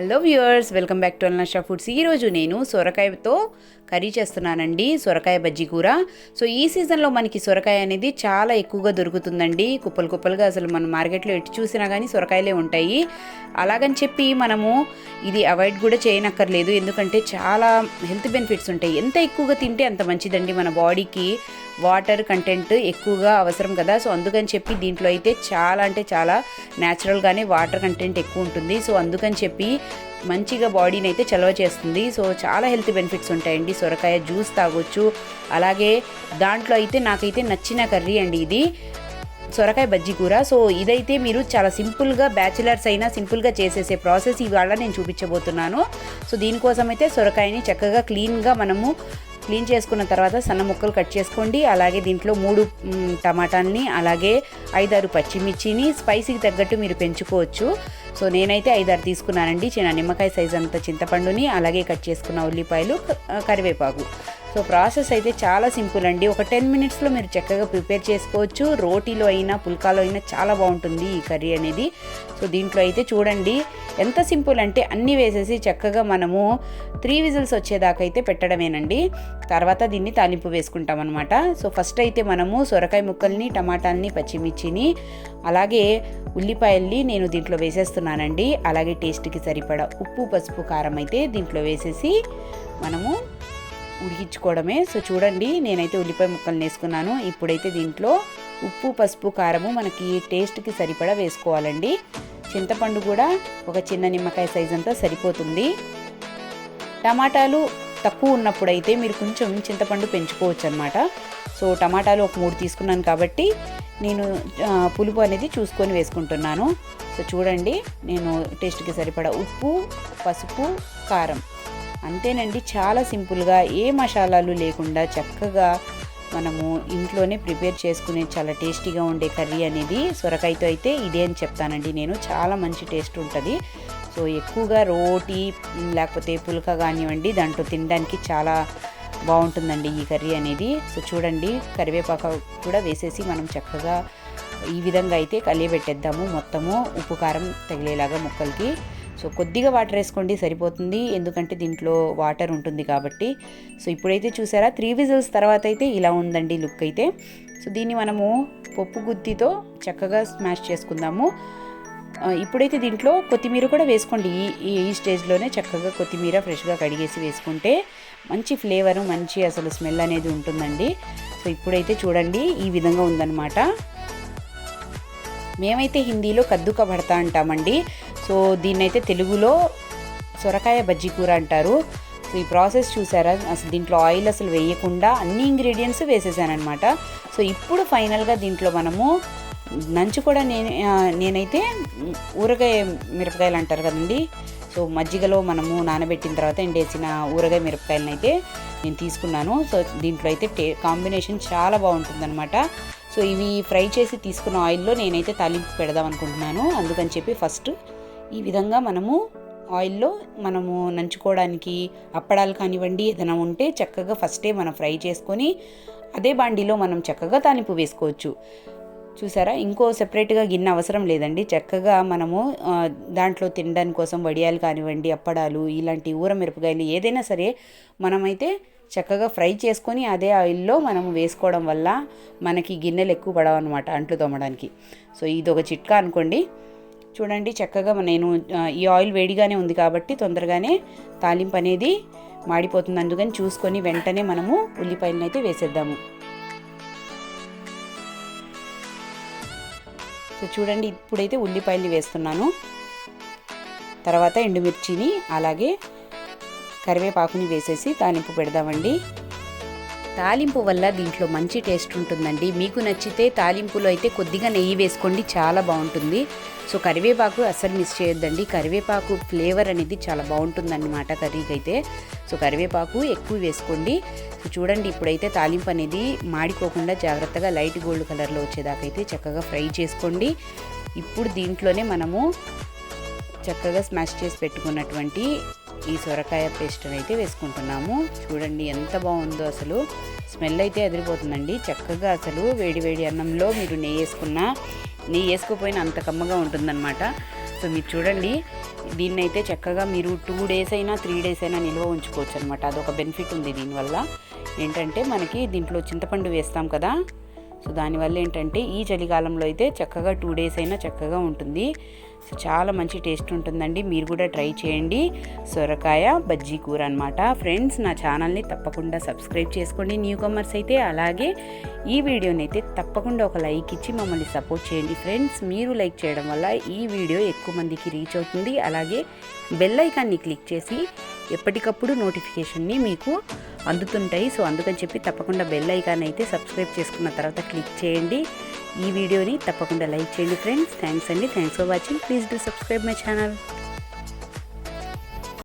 Hello viewers welcome back to Alnasha foods. ఈరోజు నేను సొరకాయతో curry చేస్తున్నానండి సొరకాయ బజ్జీ కూర. సో ఈ సీజన్లో మనకి సొరకాయ అనేది చాలా ఎక్కువగా దొరుకుతుందండి. కుప్పలు కుప్పలుగా అసలు మనం మార్కెట్లో ఎటు చూసినా కానీ సొరకాయలే ఉంటాయి. అలాగని చెప్పి మనము ఇది అవాయిడ్ కూడా చేయనక్కర్లేదు. ఎందుకంటే చాలా హెల్త్ బెనిఫిట్స్ ఉంటాయి. ఎంత ఎక్కువగా తింటే అంత మంచిదండి మన బాడీకి. వాటర్ కంటెంట్ ఎక్కువగా అవసరం కదా. సో అందుకని చెప్పి దీంట్లో అయితే చాలా అంటే చాలా న్యాచురల్గానే వాటర్ కంటెంట్ ఎక్కువ ఉంటుంది. సో అందుకని చెప్పి మంచిగా బాడీని అయితే చలవ చేస్తుంది. సో చాలా హెల్త్ బెనిఫిట్స్ ఉంటాయండి. సొరకాయ జ్యూస్ తాగొచ్చు. అలాగే దాంట్లో అయితే నాకైతే నచ్చిన కర్రీ అండి ఇది. సొరకాయ బజ్జీ కూర. సో ఇదైతే మీరు చాలా సింపుల్గా బ్యాచిలర్స్ అయినా సింపుల్గా చేసేసే ప్రాసెస్ ఇవాళ నేను చూపించబోతున్నాను. సో దీనికోసం అయితే సొరకాయని చక్కగా క్లీన్గా మనము క్లీన్ చేసుకున్న తర్వాత సన్న ముక్కలు కట్ చేసుకోండి. అలాగే దీంట్లో మూడు టమాటాలని అలాగే ఐదారు పచ్చిమిర్చిని స్పైసీకి తగ్గట్టు మీరు పెంచుకోవచ్చు. సో నేనైతే ఐదారు తీసుకున్నానండి. చిన్న నిమ్మకాయ సైజ్ అంత చింతపండుని అలాగే కట్ చేసుకున్న ఉల్లిపాయలు కరివేపాకు. సో ప్రాసెస్ అయితే చాలా సింపుల్ అండి. ఒక టెన్ మినిట్స్లో మీరు చక్కగా ప్రిపేర్ చేసుకోవచ్చు. రోటీలో అయినా పుల్కాలో అయినా చాలా బాగుంటుంది ఈ కర్రీ అనేది. సో దీంట్లో అయితే చూడండి ఎంత సింపుల్ అంటే అన్నీ వేసేసి చక్కగా మనము త్రీ విజిల్స్ వచ్చేదాకా అయితే పెట్టడమేనండి. తర్వాత దీన్ని తాలింపు వేసుకుంటాం అనమాట సో ఫస్ట్ అయితే మనము సొరకాయ ముక్కల్ని టమాటాలని పచ్చిమిర్చిని అలాగే ఉల్లిపాయల్ని నేను దీంట్లో వేసేస్తున్నానండి. అలాగే టేస్ట్కి సరిపడా ఉప్పు పసుపు కారం అయితే దీంట్లో వేసేసి మనము ఉడికించుకోవడమే. సో చూడండి నేనైతే ఉల్లిపాయ ముక్కలు వేసుకున్నాను ఇప్పుడైతే దీంట్లో ఉప్పు పసుపు కారము మనకి టేస్ట్కి సరిపడా వేసుకోవాలండి. చింతపండు కూడా ఒక చిన్న నిమ్మకాయ సైజ్ అంతా సరిపోతుంది. టమాటాలు తక్కువ ఉన్నప్పుడైతే మీరు కొంచెం చింతపండు పెంచుకోవచ్చు అనమాట సో టమాటాలు ఒక మూడు తీసుకున్నాను కాబట్టి నేను పులుపు అనేది చూసుకొని వేసుకుంటున్నాను. సో చూడండి నేను టేస్ట్కి సరిపడా ఉప్పు పసుపు కారం. అంతేనండి చాలా సింపుల్గా ఏ మసాలాలు లేకుండా చక్కగా మనము ఇంట్లోనే ప్రిపేర్ చేసుకునే చాలా టేస్టీగా ఉండే కర్రీ అనేది సొరకాయతో అయితే ఇదే అని చెప్తానండి. నేను చాలా మంచి టేస్ట్ ఉంటుంది. సో ఎక్కువగా రోటీ లేకపోతే పుల్క కానివ్వండి దాంట్లో తినడానికి చాలా బాగుంటుందండి ఈ కర్రీ అనేది. సో చూడండి కరివేపాకు కూడా వేసేసి మనం చక్కగా ఈ విధంగా అయితే కలియబెట్టేద్దాము మొత్తము. ఉప్పు కారం తగిలేలాగా ముక్కలకి. సో కొద్దిగా వాటర్ వేసుకోండి సరిపోతుంది. ఎందుకంటే దీంట్లో వాటర్ ఉంటుంది కాబట్టి. సో ఇప్పుడైతే చూసారా త్రీ విజిల్స్ తర్వాత అయితే ఇలా ఉందండి లుక్ అయితే. సో దీన్ని మనము పప్పు గుత్తితో చక్కగా స్మాష్ చేసుకుందాము. ఇప్పుడైతే దీంట్లో కొత్తిమీర కూడా వేసుకోండి. ఈ ఈ స్టేజ్లోనే చక్కగా కొత్తిమీర ఫ్రెష్గా కడిగేసి వేసుకుంటే మంచి ఫ్లేవర్ మంచి అసలు స్మెల్ అనేది ఉంటుందండి. సో ఇప్పుడైతే చూడండి ఈ విధంగా ఉందన్నమాట. మేమైతే హిందీలో కద్దుక పడతా అంటామండి. సో దీన్నైతే తెలుగులో సొరకాయ బజ్జీ కూర అంటారు. సో ఈ ప్రాసెస్ చూసారా? అసలు దీంట్లో ఆయిల్ అసలు వేయకుండా అన్ని ఇంగ్రీడియంట్స్ వేసేసానమాట సో ఇప్పుడు ఫైనల్గా దీంట్లో మనము నంచు కూడా నేను నేనైతే ఊరగాయ మిరపకాయలు అంటారు కదండి. సో మజ్జిగలో మనము నానబెట్టిన తర్వాత ఎండేసిన ఊరగాయ మిరపకాయలను అయితే నేను తీసుకున్నాను. సో దీంట్లో అయితే టే కాంబినేషన్ చాలా బాగుంటుందన్నమాట. సో ఇవి ఫ్రై చేసి తీసుకున్న ఆయిల్లో నేనైతే తాలింపు పెడదాం అనుకుంటున్నాను. అందుకని చెప్పి ఫస్ట్ ఈ విధంగా మనము ఆయిల్లో మనము నంచుకోవడానికి అప్పడాలు కానివ్వండి ఏదైనా ఉంటే చక్కగా ఫస్టే మనం ఫ్రై చేసుకొని అదే బాండీలో మనం చక్కగా తాలింపు వేసుకోవచ్చు. చూసారా? ఇంకో సెపరేట్గా గిన్నె అవసరం లేదండి. చక్కగా మనము దాంట్లో తినడానికి కోసం వడియాలు కానివ్వండి అప్పడాలు ఇలాంటి ఊర మిరపకాయలు ఏదైనా సరే మనమైతే చక్కగా ఫ్రై చేసుకొని అదే ఆయిల్లో మనము వేసుకోవడం వల్ల మనకి గిన్నెలు ఎక్కువ పడవన్నమాట అంట్లు తోమడానికి. సో ఇది ఒక చిట్కా అనుకోండి. చూడండి చక్కగా నేను ఈ ఆయిల్ వేడిగానే ఉంది కాబట్టి తొందరగానే తాలింపు అనేది మాడిపోతుంది. అందుకని చూసుకొని వెంటనే మనము ఉల్లిపాయలను అయితే వేసేద్దాము. సో చూడండి ఇప్పుడైతే ఉల్లిపాయలు వేస్తున్నాను. తర్వాత ఎండుమిర్చిని అలాగే కరివేపాకుని వేసేసి తాలింపు పెడదామండి. తాలింపు వల్ల దీంట్లో మంచి టేస్ట్ ఉంటుందండి. మీకు నచ్చితే తాలింపులో అయితే కొద్దిగా నెయ్యి వేసుకోండి చాలా బాగుంటుంది. సో కరివేపాకు అస్సలు మిస్ చేయొద్దండి. కరివేపాకు ఫ్లేవర్ అనేది చాలా బాగుంటుందన్నమాట కర్రీకి అయితే సో కరివేపాకు ఎక్కువ వేసుకోండి. సో చూడండి ఇప్పుడైతే తాలింపు అనేది మాడిపోకుండా జాగ్రత్తగా లైట్ గోల్డ్ కలర్లో వచ్చేదాకా అయితే చక్కగా ఫ్రై చేసుకోండి. ఇప్పుడు దీంట్లోనే మనము చక్కగా స్మాష్ చేసి పెట్టుకున్నటువంటి ఈ సొరకాయ పేస్ట్ అయితే వేసుకుంటున్నాము. చూడండి ఎంత బాగుందో అసలు. స్మెల్ అయితే ఎదిరిపోతుందండి. చక్కగా అసలు వేడి వేడి అన్నంలో మీరు నెయ్యి వేసుకున్న నెయ్యి వేసుకోపోయినా అంత కమ్మగా ఉంటుందన్నమాట. సో మీరు చూడండి దీన్ని అయితే చక్కగా మీరు టూ డేస్ అయినా త్రీ డేస్ అయినా నిల్వ ఉంచుకోవచ్చు అనమాట అదొక బెనిఫిట్ ఉంది దీనివల్ల. ఏంటంటే మనకి దీంట్లో చింతపండు వేస్తాం కదా. సో దానివల్ల ఏంటంటే ఈ చలికాలంలో అయితే చక్కగా టూ డేస్ అయినా చక్కగా ఉంటుంది. సో చాలా మంచి టేస్ట్ ఉంటుందండి. మీరు కూడా ట్రై చేయండి. సొరకాయ బజ్జీ కూర అనమాట ఫ్రెండ్స్ నా ఛానల్ని తప్పకుండా సబ్స్క్రైబ్ చేసుకోండి. న్యూ కమర్స్ అయితే అలాగే ఈ వీడియోని అయితే తప్పకుండా ఒక లైక్ ఇచ్చి మమ్మల్ని సపోర్ట్ చేయండి. ఫ్రెండ్స్ మీరు లైక్ చేయడం వల్ల ఈ వీడియో ఎక్కువ మందికి రీచ్ అవుతుంది. అలాగే బెల్ ఐకాన్ని క్లిక్ చేసి ఎప్పటికప్పుడు నోటిఫికేషన్ని మీకు అందుతుంటాయి. సో అందుకని చెప్పి తప్పకుండా బెల్ ఐకాన్ అయితే సబ్స్క్రైబ్ చేసుకున్న తర్వాత క్లిక్ చేయండి. ఈ వీడియోని తప్పకుండా లైక్ చేయండి ఫ్రెండ్స్. థ్యాంక్స్ అండి. Thanks for watching. Please do subscribe my channel.